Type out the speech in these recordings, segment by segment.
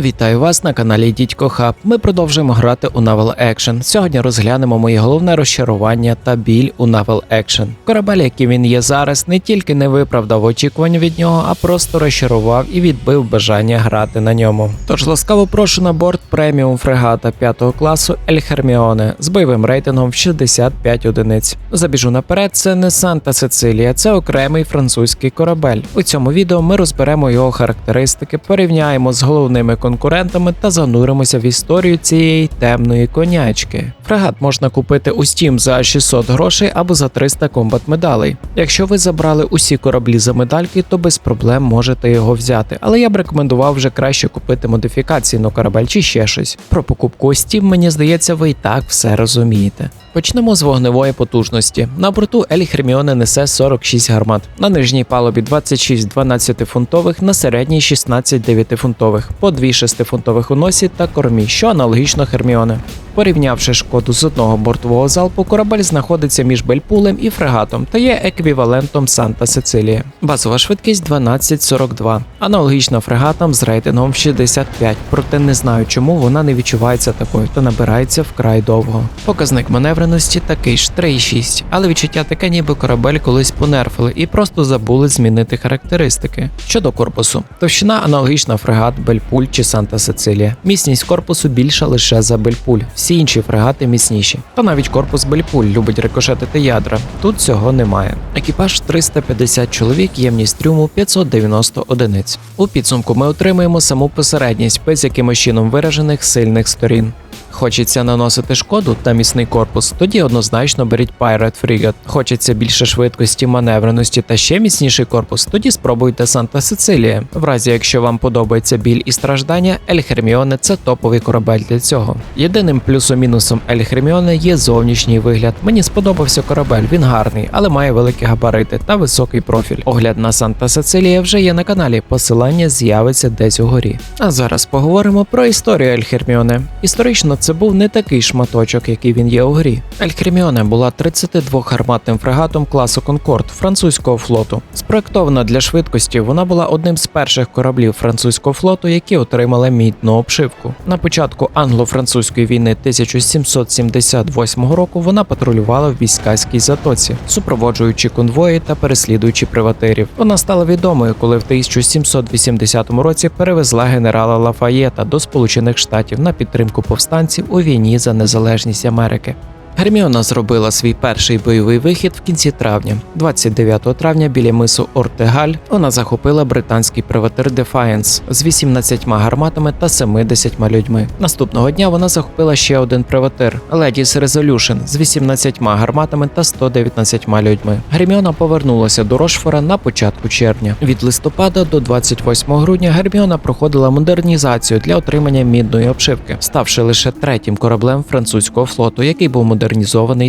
Вітаю вас на каналі Дідько Хаб. Ми продовжуємо грати у Naval Action. Сьогодні розглянемо моє головне розчарування та біль у Naval Action. Корабель, який він є зараз, не тільки не виправдав очікувань від нього, а просто розчарував і відбив бажання грати на ньому. Тож ласкаво прошу на борт преміум фрегата 5 класу Ель Херміоне з бойовим рейтингом в 65 одиниць. Забіжу наперед, це не Санта Сицилія, це окремий французький корабель. У цьому відео ми розберемо його характеристики, порівняємо з головними конкурентами та зануримося в історію цієї темної конячки. Фрегат можна купити у Steam за 600 грошей або за 300 комбат медалей. Якщо ви забрали усі кораблі за медальки, то без проблем можете його взяти. Але я б рекомендував вже краще купити модифікації на корабель чи ще щось. Про покупку у Steam, мені здається, ви і так все розумієте. Почнемо з вогневої потужності. На борту Ель Херміоне несе 46 гармат, на нижній палубі 26 12-фунтових, на середній 16 9-фунтових, по 2 6-фунтових у носі та кормі, що аналогічно Херміоне. Порівнявши шкоду з одного бортового залпу, корабель знаходиться між Бельпулем і фрегатом та є еквівалентом Санта Сицилія. Базова швидкість 12.42, аналогічна фрегатам з рейтингом 65, проте не знаю, чому вона не відчувається такою та набирається вкрай довго. Показник маневреності такий ж 3,6, але відчуття таке, ніби корабель колись понерфили і просто забули змінити характеристики. Щодо корпусу, товщина аналогічна фрегат Бельпуль чи Санта Сицилія. Міцність корпусу більша лише за Бельпуль. Всі інші фрегати міцніші. Та навіть корпус Бельпуль любить рикошетити ядра. Тут цього немає. Екіпаж 350 чоловік, ємність трюму 590 одиниць. У підсумку ми отримуємо саму посередність без якимось чином виражених сильних сторін. Хочеться наносити шкоду та міцний корпус, тоді однозначно беріть Pirate Frigate. Хочеться більше швидкості, маневреності та ще міцніший корпус, тоді спробуйте Санта Сицилія. В разі, якщо вам подобається біль і страждання, Ель Херміоне це топовий корабель для цього. Єдиним плюсом-мінусом Ель Херміоне є зовнішній вигляд. Мені сподобався корабель, він гарний, але має великі габарити та високий профіль. Огляд на Санта Сицилія вже є на каналі. Посилання з'явиться десь угорі. А зараз поговоримо про історію Ель Херміоне. Історично це був не такий шматочок, який він є у грі. Ель Херміоне була 32-гарматним фрегатом класу Конкорд французького флоту. Спроектована для швидкості, вона була одним з перших кораблів французького флоту, які отримали мідну обшивку. На початку англо-французької війни 1778 року вона патрулювала в Біскайській затоці, супроводжуючи конвої та переслідуючи приватирів. Вона стала відомою, коли в 1780 році перевезла генерала Лафаєта до Сполучених Штатів на підтримку повстанців у війні за незалежність Америки. Герміона зробила свій перший бойовий вихід в кінці травня. 29 травня біля мису Ортегаль вона захопила британський приватир Defiance з 18 гарматами та 70 людьми. Наступного дня вона захопила ще один приватир Ladies Resolution з 18 гарматами та 119 людьми. Герміона повернулася до Рошфора на початку червня. Від листопада до 28 грудня Герміона проходила модернізацію для отримання мідної обшивки, ставши лише третім кораблем французького флоту, який був модернізований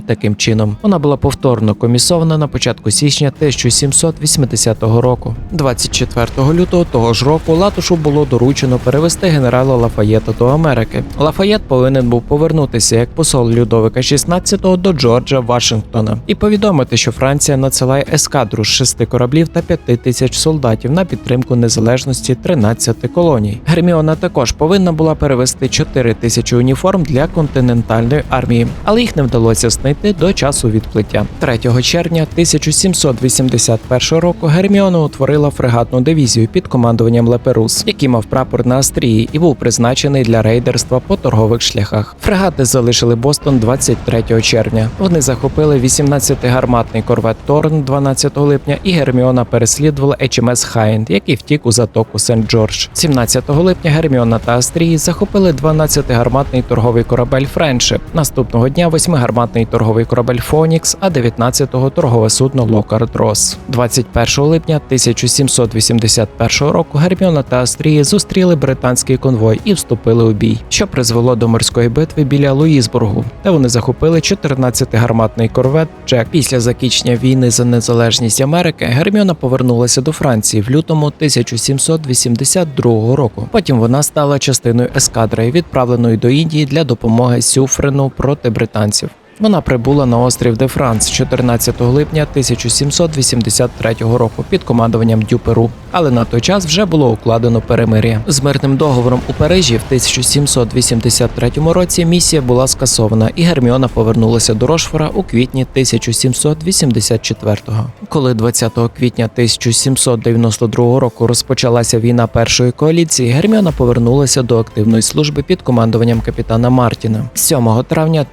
таким чином. Вона була повторно комісована на початку січня 1780 року. 24 лютого того ж року Латушу було доручено перевести генерала Лафаєта до Америки. Лафаєт повинен був повернутися як посол Людовика XVI до Джорджа Вашингтона і повідомити, що Франція надсилає ескадру з шести кораблів та п'яти тисяч солдатів на підтримку незалежності 13 колоній. Герміона також повинна була перевести 4 тисячі уніформ для континентальної армії, але їх не вдалося знайти до часу відплиття. 3 червня 1781 року Герміона утворила фрегатну дивізію під командуванням Леперус, який мав прапор на Астрії і був призначений для рейдерства по торгових шляхах. Фрегати залишили Бостон 23 червня. Вони захопили 18-гарматний корвет Торн 12 липня, і Герміона переслідувала HMS Хайнд, який втік у затоку Сент-Джордж. 17 липня Герміона та Астрії захопили 12-гарматний торговий корабель Френшип. Наступного дня 8-гарматний торговий корабель Фонікс, а 19-го торгове судно Локард Рос. 21 липня 1781 року Герміона та Астрії зустріли британський конвой і вступили у бій, що призвело до морської битви біля Луїсбургу, де вони захопили 14-гарматний корвет Джек. Після закінчення війни за незалежність Америки Герміона повернулася до Франції в лютому 1782 року. Потім вона стала частиною ескадри, відправленої до Індії для допомоги Сюфрену проти британців. Вона прибула на острів Де Франс 14 липня 1783 року під командуванням Дюперу, але на той час вже було укладено перемир'я. З мирним договором у Парижі в 1783 році місія була скасована, і Герміона повернулася до Рошфора у квітні 1784-го. Коли 20 квітня 1792 року розпочалася війна першої коаліції, Герміона повернулася до активної служби під командуванням капітана Мартіна. 7 травня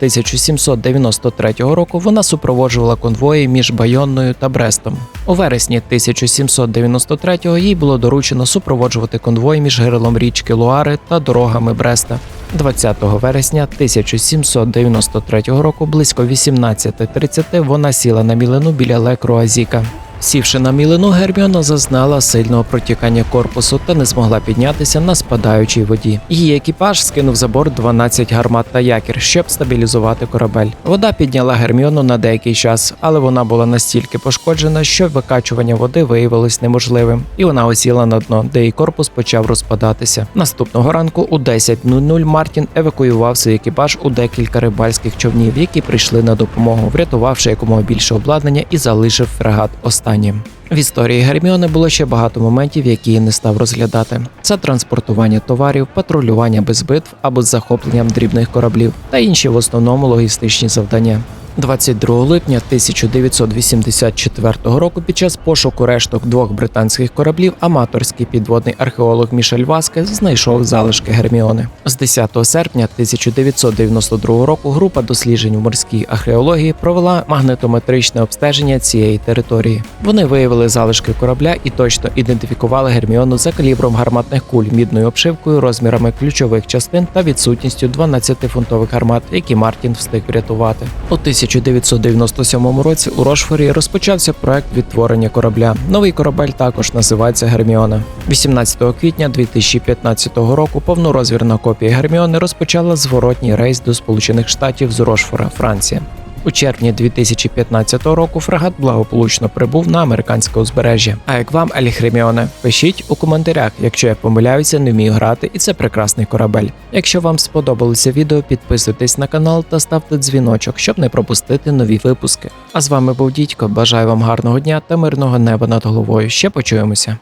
1793 року вона супроводжувала конвої між Байонною та Брестом. У вересні 1793-го їй було доручено супроводжувати конвой між гирлом річки Луари та дорогами Бреста. 20 вересня 1793 року близько 18.30 вона сіла на мілину біля Лекруазіка. Сівши на мілину, Герміона зазнала сильного протікання корпусу та не змогла піднятися на спадаючій воді. Її екіпаж скинув за борт 12 гармат та якір, щоб стабілізувати корабель. Вода підняла Герміону на деякий час, але вона була настільки пошкоджена, що викачування води виявилось неможливим, і вона осіла на дно, де її корпус почав розпадатися. Наступного ранку у 10.00 Мартін евакуював свій екіпаж у декілька рибальських човнів, які прийшли на допомогу, врятувавши якомога більше обладнання і залишив фрегат останнім. В історії Герміони було ще багато моментів, які я не став розглядати: це транспортування товарів, патрулювання без битв або з захопленням дрібних кораблів та інші в основному логістичні завдання. 22 липня 1984 року під час пошуку решток двох британських кораблів аматорський підводний археолог Мішель Васкес знайшов залишки Герміони. З 10 серпня 1992 року група досліджень в морській археології провела магнетометричне обстеження цієї території. Вони виявили залишки корабля і точно ідентифікували Герміону за калібром гарматних куль, мідною обшивкою, розмірами ключових частин та відсутністю 12-фунтових гармат, які Мартін встиг врятувати. У 1997 році у Рошфорі розпочався проект відтворення корабля. Новий корабель також називається Герміона. 18 квітня 2015 року повнорозвірна копія Герміони розпочала зворотній рейс до Сполучених Штатів з Рошфора, Франція. У червні 2015 року фрегат благополучно прибув на американське узбережжя. А як вам Елі Хреміоне? Пишіть у коментарях, якщо я помиляюся, не вмію грати, і це прекрасний корабель. Якщо вам сподобалося відео, підписуйтесь на канал та ставте дзвіночок, щоб не пропустити нові випуски. А з вами був Дідько. Бажаю вам гарного дня та мирного неба над головою. Ще почуємося.